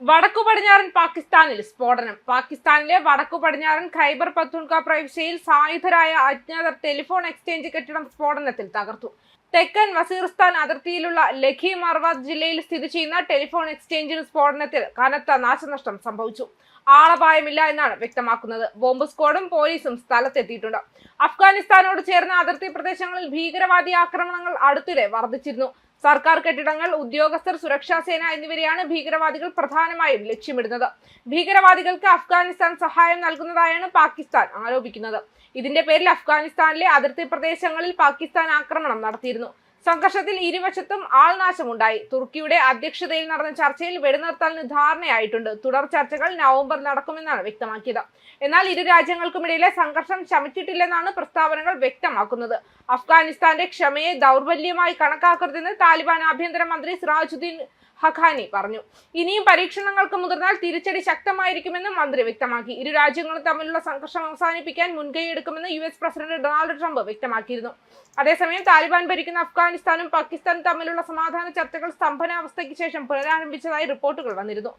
വടക്കു പടിഞ്ഞാറൻ പാകിസ്ഥാനിൽ സ്ഫോടനം. പാകിസ്ഥാനിലെ വടക്കു പടിഞ്ഞാറൻ ഖൈബർ പത്തുൻക പ്രവിശ്യയിൽ സായുധരായ അജ്ഞാതർ ടെലിഫോൺ എക്സ്ചേഞ്ച് കെട്ടിടം സ്ഫോടനത്തിൽ തകർത്തു. തെക്കൻ വസീർസ്ഥാൻ അതിർത്തിയിലുള്ള ലഖി മർവാദ് ജില്ലയിൽ സ്ഥിതി ചെയ്യുന്ന ടെലിഫോൺ എക്സ്ചേഞ്ചിന് സ്ഫോടനത്തിൽ കനത്ത നാശനഷ്ടം സംഭവിച്ചു. ആളപായമില്ല എന്നാണ് വ്യക്തമാക്കുന്നത്. ബോംബ് സ്ക്വാഡും പോലീസും സ്ഥലത്തെത്തിയിട്ടുണ്ട്. അഫ്ഗാനിസ്ഥാനോട് ചേർന്ന അതിർത്തി പ്രദേശങ്ങളിൽ ഭീകരവാദി ആക്രമണങ്ങൾ അടുത്തിടെ വർദ്ധിച്ചിരുന്നു. സർക്കാർ കെട്ടിടങ്ങൾ ഉദ്യോഗസ്ഥർ സുരക്ഷാ സേന എന്നിവരെയാണ് ഭീകരവാദികൾ പ്രധാനമായും ലക്ഷ്യമിടുന്നത്. ഭീകരവാദികൾക്ക് അഫ്ഗാനിസ്ഥാൻ സഹായം നൽകുന്നതായാണ് പാകിസ്ഥാൻ ആരോപിക്കുന്നത്. ഇതിന്റെ പേരിൽ അഫ്ഗാനിസ്ഥാനിലെ അതിർത്തി പ്രദേശങ്ങളിൽ പാകിസ്ഥാൻ ആക്രമണം നടത്തിയിരുന്നു. സംഘർഷത്തിൽ ഇരുവശത്തും ആൾനാശമുണ്ടായി. തുർക്കിയുടെ അധ്യക്ഷതയിൽ നടന്ന ചർച്ചയിൽ വെടിനിർത്തലിന് ധാരണയായിട്ടുണ്ട്. തുടർ ചർച്ചകൾ നവംബർ നടക്കുമെന്നാണ് വ്യക്തമാക്കിയത്. എന്നാൽ ഇരു രാജ്യങ്ങൾക്കുമിടയിലെ സംഘർഷം ശമിച്ചിട്ടില്ലെന്നാണ് പ്രസ്താവനകൾ വ്യക്തമാക്കുന്നത്. അഫ്ഗാനിസ്ഥാന്റെ ക്ഷമയെ ദൗർബല്യമായി കണക്കാക്കരുതെന്ന് താലിബാൻ ആഭ്യന്തരമന്ത്രി സിറാജുദ്ദീൻ ഹഖാനി പറഞ്ഞു. ഇനിയും പരീക്ഷണങ്ങൾക്ക് മുതിർന്നാൽ തിരിച്ചടി ശക്തമായിരിക്കുമെന്നും മന്ത്രി വ്യക്തമാക്കി. ഇരു രാജ്യങ്ങളും തമ്മിലുള്ള സംഘർഷം അവസാനിപ്പിക്കാൻ മുൻകൈയെടുക്കുമെന്ന് U S president Donald Trump വ്യക്തമാക്കിയിരുന്നു. അതേസമയം താലിബാൻ ഭരിക്കുന്ന അഫ്ഗാനിസ്ഥാനും പാകിസ്ഥാനും തമ്മിലുള്ള സമാധാന ചർച്ചകൾ സ്തംഭനാവസ്ഥയ്ക്ക് ശേഷം പുനരാരംഭിച്ചതായി റിപ്പോർട്ടുകൾ വന്നിരുന്നു.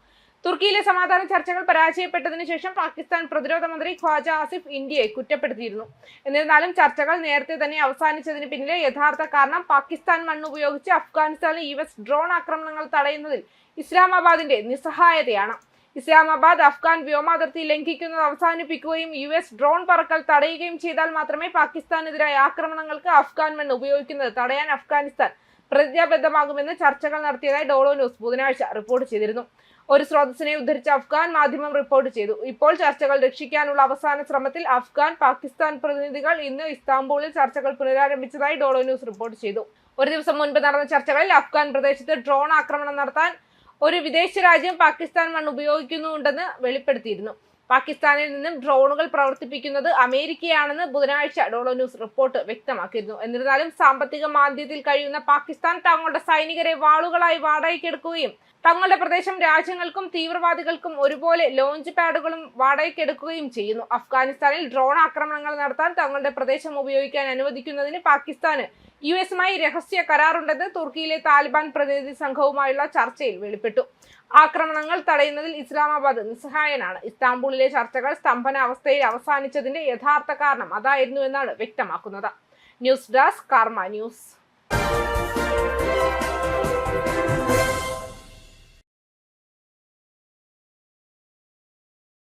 തുർക്കിയിലെ സമാധാന ചർച്ചകൾ പരാജയപ്പെട്ടതിനു ശേഷം പാകിസ്ഥാൻ പ്രതിരോധ മന്ത്രി ഖ്വാജ ആസിഫ് ഇന്ത്യയെ കുറ്റപ്പെടുത്തിയിരുന്നു. എന്നിരുന്നാലും ചർച്ചകൾ നേരത്തെ തന്നെ അവസാനിച്ചതിന് പിന്നിലെ യഥാർത്ഥ കാരണം പാകിസ്ഥാൻ മണ്ണുപയോഗിച്ച് അഫ്ഗാനിസ്ഥാനിൽ യു എസ് ഡ്രോൺ ആക്രമണങ്ങൾ തടയുന്നതിൽ ഇസ്ലാമാബാദിന്റെ നിസ്സഹായതയാണ്. ഇസ്ലാമാബാദ് അഫ്ഗാൻ വ്യോമാതിർത്തി ലംഘിക്കുന്നത് അവസാനിപ്പിക്കുകയും യു എസ് ഡ്രോൺ പറക്കൽ തടയുകയും ചെയ്താൽ മാത്രമേ പാകിസ്ഥാനെതിരായ ആക്രമണങ്ങൾക്ക് അഫ്ഗാൻ മണ്ണ് ഉപയോഗിക്കുന്നത് തടയാൻ അഫ്ഗാനിസ്ഥാൻ പ്രതിജ്ഞാബദ്ധമാകുമെന്ന് ചർച്ചകൾ നടത്തിയതായി ഡോളോ ന്യൂസ് ബുധനാഴ്ച റിപ്പോർട്ട് ചെയ്തിരുന്നു. ഒരു സ്രോതസ്സിനെ ഉദ്ധരിച്ച് അഫ്ഗാൻ മാധ്യമം റിപ്പോർട്ട് ചെയ്തു. ഇപ്പോൾ ചർച്ചകൾ രക്ഷിക്കാനുള്ള അവസാന ശ്രമത്തിൽ അഫ്ഗാൻ പാകിസ്ഥാൻ പ്രതിനിധികൾ ഇന്ന് ഇസ്താംബൂളിൽ ചർച്ചകൾ പുനരാരംഭിച്ചതായി ഡോളോ ന്യൂസ് റിപ്പോർട്ട് ചെയ്തു. ഒരു ദിവസം മുൻപ് നടന്ന ചർച്ചകളിൽ അഫ്ഗാൻ പ്രദേശത്ത് ഡ്രോൺ ആക്രമണം നടത്താൻ ഒരു വിദേശ രാജ്യം പാകിസ്ഥാൻ മണ്ണ് ഉപയോഗിക്കുന്നുണ്ടെന്ന് വെളിപ്പെടുത്തിയിരുന്നു. പാകിസ്ഥാനിൽ നിന്നും ഡ്രോണുകൾ പ്രവർത്തിപ്പിക്കുന്നത് അമേരിക്കയാണെന്ന് ബുധനാഴ്ച ഡോളോ ന്യൂസ് റിപ്പോർട്ട് വ്യക്തമാക്കിയിരുന്നു. എന്നിരുന്നാലും സാമ്പത്തിക മാന്ദ്യത്തിൽ കഴിയുന്ന പാകിസ്ഥാൻ തങ്ങളുടെ സൈനികരെ വാളുകളായി വാടകയ്ക്കെടുക്കുകയും തങ്ങളുടെ പ്രദേശം രാജ്യങ്ങൾക്കും തീവ്രവാദികൾക്കും ഒരുപോലെ ലോഞ്ച് പാഡുകളും വാടകയ്ക്കെടുക്കുകയും ചെയ്യുന്നു. അഫ്ഗാനിസ്ഥാനിൽ ഡ്രോൺ ആക്രമണങ്ങൾ നടത്താൻ തങ്ങളുടെ പ്രദേശം ഉപയോഗിക്കാൻ അനുവദിക്കുന്നതിന് പാകിസ്ഥാന് യു എസുമായി രഹസ്യ കരാറുണ്ടെന്ന് തുർക്കിയിലെ താലിബാൻ പ്രതിനിധി സംഘവുമായുള്ള ചർച്ചയിൽ വെളിപ്പെട്ടു. ആക്രമണങ്ങൾ തടയുന്നതിൽ ഇസ്ലാമാബാദ് നിസ്സഹായനാണ്. ഇസ്താംബൂളിലെ ചർച്ചകൾ സ്തംഭന അവസ്ഥയിൽ അവസാനിച്ചതിന്റെ യഥാർത്ഥ കാരണം അതായിരുന്നു എന്നാണ് വ്യക്തമാക്കുന്നത്. News desk Karma news.